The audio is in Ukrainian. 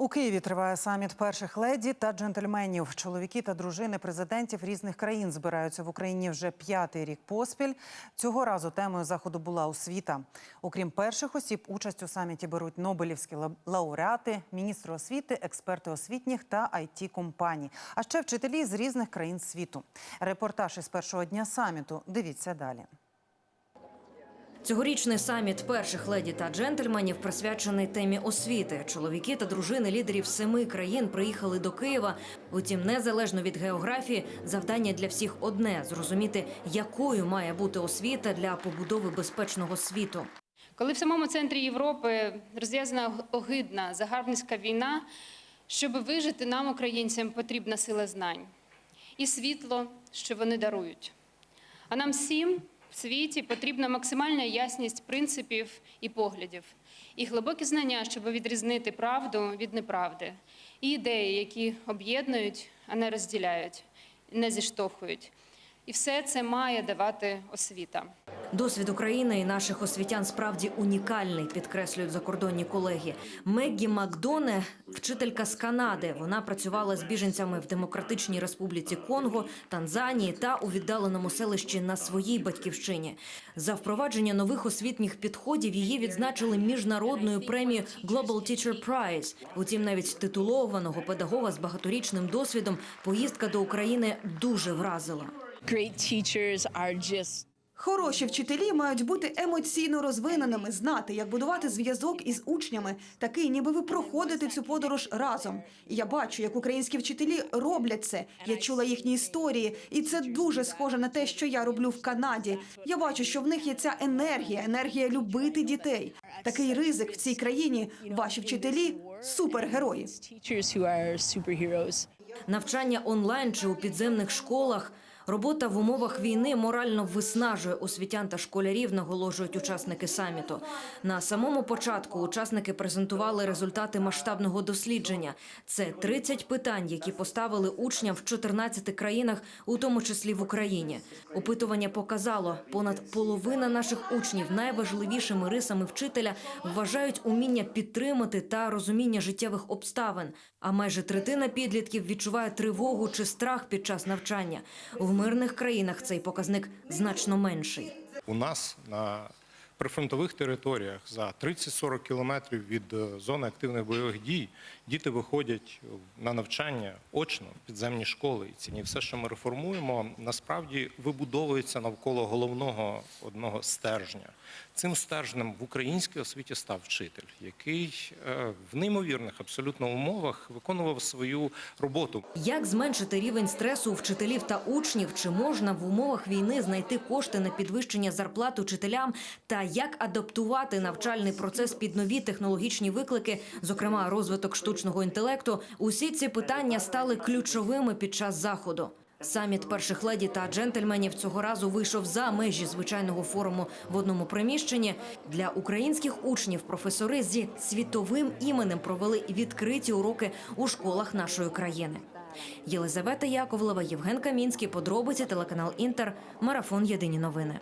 У Києві триває саміт перших леді та джентльменів. Чоловіки та дружини президентів різних країн збираються в Україні вже п'ятий рік поспіль. Цього разу темою заходу була освіта. Окрім перших осіб, участь у саміті беруть нобелівські лауреати, міністри освіти, експерти освітніх та it компаній а ще вчителі з різних країн світу. Репортаж із першого дня саміту. Дивіться далі. Цьогорічний саміт перших леді та джентльменів присвячений темі освіти. Чоловіки та дружини лідерів семи країн приїхали до Києва. Утім, незалежно від географії, завдання для всіх одне зрозуміти, якою має бути освіта для побудови безпечного світу. Коли в самому центрі Європи розв'язана огидна загарбницька війна, щоб вижити нам, українцям, потрібна сила знань і світло, що вони дарують. А нам всім в світі потрібна максимальна ясність принципів і поглядів, і глибокі знання, щоб відрізнити правду від неправди, і ідеї, які об'єднують, а не розділяють, не зіштовхують. І все це має давати освіта. Досвід України і наших освітян справді унікальний, підкреслюють закордонні колеги. Меггі Макдоне вчителька з Канади. Вона працювала з біженцями в Демократичній Республіці Конго, Танзанії та у віддаленому селищі на своїй батьківщині. За впровадження нових освітніх підходів її відзначили міжнародною премією Global Teacher Prize. Утім, навіть титулованого педагога з багаторічним досвідом поїздка до України дуже вразила. Хороші вчителі мають бути емоційно розвиненими, знати, як будувати зв'язок із учнями, такий, ніби ви проходите цю подорож разом. І я бачу, як українські вчителі роблять це. Я чула їхні історії, і це дуже схоже на те, що я роблю в Канаді. Я бачу, що в них є ця енергія, енергія любити дітей. Такий ризик в цій країні. Ваші вчителі супергерої. Навчання онлайн чи у підземних школах. Робота в умовах війни морально виснажує освітян та школярів, наголошують учасники саміту. На самому початку учасники презентували результати масштабного дослідження. Це 30 питань, які поставили учням в 14 країнах, у тому числі в Україні. Опитування показало, понад половина наших учнів найважливішими рисами вчителя вважають уміння підтримати та розуміння життєвих обставин. А майже третина підлітків відчуває тривогу чи страх під час навчання. В мирних країнах цей показник значно менший. У нас на прифронтових територіях за 30-40 кілометрів від е, зони активних бойових дій діти виходять на навчання очно підземні школи. І ці все, що ми реформуємо, насправді вибудовується навколо головного одного стержня. Цим стержнем в українській освіті став вчитель, який е, в неймовірних абсолютно умовах виконував свою роботу. Як зменшити рівень стресу у вчителів та учнів? Чи можна в умовах війни знайти кошти на підвищення зарплат учителям? Та як адаптувати навчальний процес під нові технологічні виклики, зокрема розвиток штучного інтелекту? Усі ці питання стали ключовими під час заходу. Саміт перших леді та джентльменів цього разу вийшов за межі звичайного форуму в одному приміщенні. Для українських учнів професори зі світовим іменем провели відкриті уроки у школах нашої країни. Єлизавета Яковлева, Євген Камінський, подробиці телеканал Інтер, марафон Єдині новини.